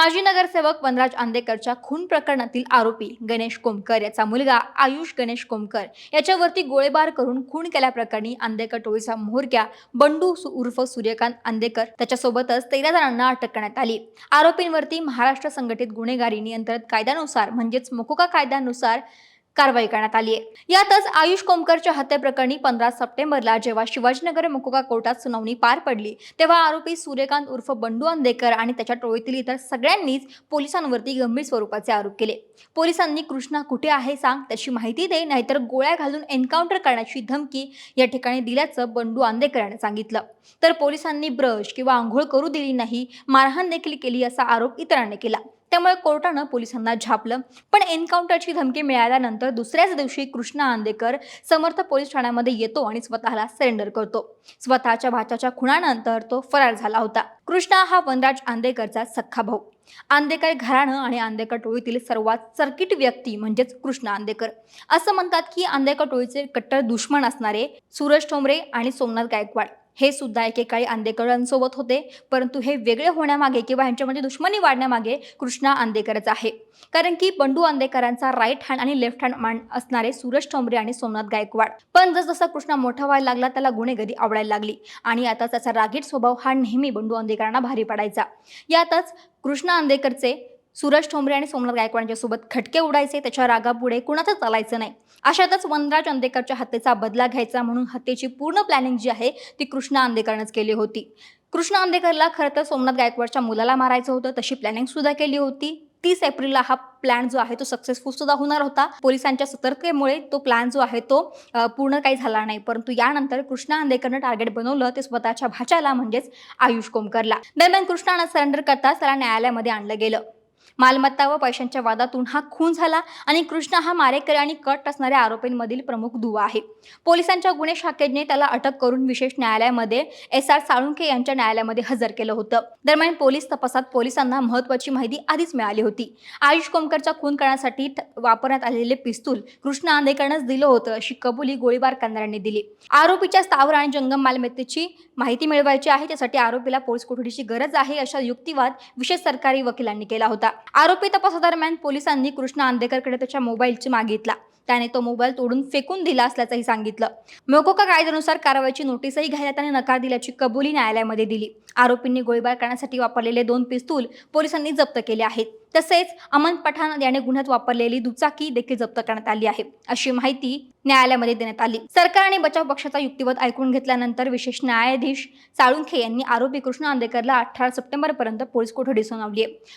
माजी नगरसेवक वनराज आंदेकरच्या खून प्रकरणातील आरोपी गणेश कोमकर याचा मुलगा आयुष गणेश कोमकर याच्यावरती गोळीबार करून खून केल्याप्रकरणी आंदेकर टोळीचा म्होरक्या बंडू सु- उर्फ सूर्यकांत आंदेकर त्याच्यासोबतच तेरा जणांना अटक करण्यात आली. आरोपींवरती महाराष्ट्र संघटित गुन्हेगारी नियंत्रण कायद्यानुसार म्हणजेच मोकोका कायद्यानुसार कारवाई करण्यात आली आहे. यातच आयुष कोमकरच्या हत्येप्रकरणी पंधरा सप्टेंबरला जेव्हा शिवाजीनगर मुकुका कोर्टात सुनावणी पार पडली तेव्हा आरोपी सूर्यकांत उर्फ बंडू आंदेकर आणि त्याच्या टोळीतील इतर सगळ्यांनीच पोलिसांवरती गंभीर स्वरूपाचे आरोप केले. पोलिसांनी कृष्णा कुठे आहे सांग त्याची माहिती दे नाहीतर गोळ्या घालून एन्काउंटर करण्याची धमकी या ठिकाणी दिल्याचं बंडू आंदेकर यांनी सांगितलं. तर पोलिसांनी ब्रश किंवा आंघोळ करू दिली नाही मारहाण देखील केली असा आरोप इतरांनी केला. त्यामुळे कोर्टानं पोलिसांना झापलं. पण एन्काउंटरची धमकी मिळाल्यानंतर दुसऱ्याच दिवशी कृष्णा आंदेकर समर्थ पोलीस ठाण्यामध्ये येतो आणि स्वतःला सरेंडर करतो. स्वतःच्या भाच्याच्या खुणानंतर तो फरार झाला होता. कृष्णा हा वनराज आंदेकरचा सख्खा भाऊ. आंदेकर घराणं आणि आंदेकर टोळीतील सर्वात सर्किट व्यक्ती म्हणजेच कृष्णा आंदेकर. असं म्हणतात की आंदेकर टोळीचे कट्टर दुश्मन असणारे सूरज ठोंबरे आणि सोमनाथ गायकवाड. हे सुद्धा एकेकाळी आंदेकरांसोबत होते. परंतु हे वेगळे होण्यामागे किंवा ह्यांच्यामध्ये दुश्मनी वाढण्यामागे कृष्णा आंदेकरच आहे. कारण की बंडू आंदेकरांचा राईट हँड आणि लेफ्ट हँड मान असणारे सूरज ठोंबरे आणि सोमनाथ गायकवाड. पण जसजसा कृष्णा मोठा व्हायला लागला त्याला गुन्हेगारी आवडायला लागली. आणि आता त्याचा रागीट स्वभाव हा नेहमी बंडू आंदेकरांना भारी पडायचा. यातच कृष्णा आंदेकरचे सूरज ठोंबरे आणि सोमनाथ गायकवाडांच्या सोबत खटके उडायचे त्याच्या रागापुढे कुणाचं चालायचं नाही. अशातच वनराज आंदेकरच्या हत्येचा बदला घ्यायचा म्हणून हत्येची पूर्ण प्लॅनिंग जी आहे ती कृष्णा आंदेकरनंच केली होती. कृष्णा आंदेकरला खरं तर सोमनाथ गायकवाडच्या मुलाला मारायचं होतं तशी प्लॅनिंग सुद्धा केली होती. तीस एप्रिलला हा प्लॅन जो आहे तो सक्सेसफुल सुद्धा होणार होता. पोलिसांच्या सतर्कतेमुळे तो प्लॅन जो आहे तो पूर्ण काही झाला नाही. परंतु यानंतर कृष्णा आंदेकरनं टार्गेट बनवलं ते स्वतःच्या भाच्याला म्हणजेच आयुष कोमकरला. दरम्यान कृष्णानं सरेंडर करता त्याला न्यायालयामध्ये आणलं गेलं. मालमत्ता व पैशांच्या वादातून हा खून झाला आणि कृष्णा हा मारेकरी आणि कट असणाऱ्या आरोपींमधील प्रमुख दुवा आहे. पोलिसांच्या गुन्हे शाखेने त्याला अटक करून विशेष न्यायालयामध्ये एस आर साळुंखे यांच्या न्यायालयामध्ये हजर केलं होतं. दरम्यान पोलीस तपासात पोलिसांना महत्वाची माहिती आधीच मिळाली होती. आयुष कोमकरचा खून करण्यासाठी वापरण्यात आलेले पिस्तूल कृष्णा आंदेकरनंच दिलं होतं अशी कबुली गोळीबार करणाऱ्यांनी दिली. आरोपीच्या स्थावर आणि जंगम मालमत्तेची माहिती मिळवायची आहे त्यासाठी आरोपीला पोलीस कोठडीची गरज आहे अशा युक्तिवाद विशेष सरकारी वकिलांनी केला होता. आरोपी तपासादरम्यान पोलिसांनी कृष्णा आंदेकरकडे त्याच्या मोबाईलची मागितला त्याने तो मोबाईल तोडून फेकून दिला असल्याचंही सांगितलं. मोकोका कायद्यानुसार कारवाईची नोटीसही घ्यायला त्याने नकार दिल्याची कबुली न्यायालयामध्ये दिली. आरोपींनी गोळीबार करण्यासाठी वापरलेले दोन पिस्तूल पोलिसांनी जप्त केले आहेत. तसेच अमन पठाण याने गुन्ह्यात वापरलेली दुचाकी देखील जप्त करण्यात आली आहे अशी माहिती न्यायालयामध्ये देण्यात आली. सरकार आणि बचाव पक्षाचा युक्तिवाद ऐकून घेतल्यानंतर विशेष न्यायाधीश साळुंखे यांनी आरोपी कृष्ण आंदेकरला अठरा सप्टेंबर पर्यंत पोलीस कोठडी सुनावली आहे.